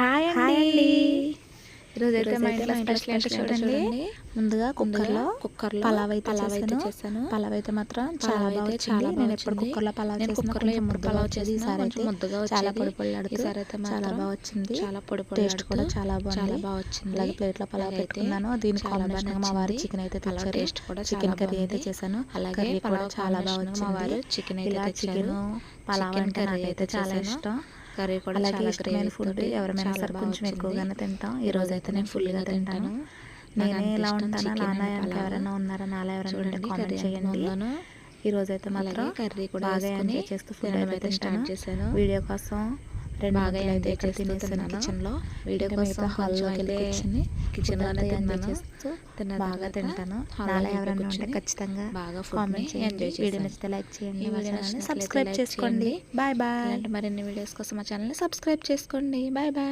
Hi అండి ఈరోజు అయితే మా ఇంట్లో స్పెషల్ ఏంటో చూడండి ముందుగా కుక్కర్లో కుక్కర్లో పలావ్ అయితే పలావ్ అయితే చేశాను. పలావ్ అయితే మాత్రం చాలా బాగా చాలా నేను బాగా ఎప్పుడు. కుక్కర్లో పలావ్ కుక్కర్లో ఎప్పుడు పలావ్ ఈసారి కొంచెం అయితే ముద్దగా చాలా. పొడి పొడి ఈసారి అయితే చాలా బాగా వచ్చింది చాలా పొడి టేస్ట్ కూడా చాలా బాగుంది చాలా బాగా వచ్చింది. అలాగే ప్లేట్లో పలావ్ పెట్టుకున్నాను దీని కాంబినేషన్ బాగా మా వారు. చికెన్ అయితే తెచ్చారు టేస్ట్ కూడా చికెన్ కర్రీ అయితే బాగుంది. చేశాను అలాగే కూడా పలావ్ చాలా బాగా కాంబినేషన్ మా వారు చికెన్ అయితే. చికెన్ పలావ్ అంటే నాకైతే అయితే చాలా. ఇష్టం కర్రీ కూడా అలాగే చాలా ఇష్టమైన ఫుడ్ ఎవరైనా సరే కొంచెం. ఎక్కువగానే తింటాం ఈ రోజు అయితే నేను ఫుల్గా తింటాను నేనే ఇలా ఉంటానా నాన్న. ఎవరైనా ఉన్నారా నాలా ఎవరైనా ఉంటే కామెంట్ చేయండి. ఈ రోజు అయితే మాత్రం కర్రీ కూడా బాగా ఎంజాయ్ చేస్తూ ఫుడ్ అయితే స్టార్ట్ చేశాను. వీడియో కోసం రెండు బాగా అయితే ఇక్కడ. కిచెన్లో. వీడియో కోసం మిగతా కొంచెం హాల్లోకి వెళ్ళి అయితే కూర్చుని కిచెన్లోనే ఫుడ్ అంతా ఎంజాయ్ తిన్నాను. చేస్తూ తిన్న బాగా తింటాను. నాలా ఎవరైనా ఉంటే ఖచ్చితంగా బాగా కామెంట్ చేయండి. వీడియో. నచ్చితే లైక్ చేయండి. సబ్స్క్రైబ్ చేసుకోండి. Bye bye. మరిన్ని వీడియోస్ కోసం మా ఛానల్ని సబ్స్క్రైబ్ చేసుకోండి. Bye bye.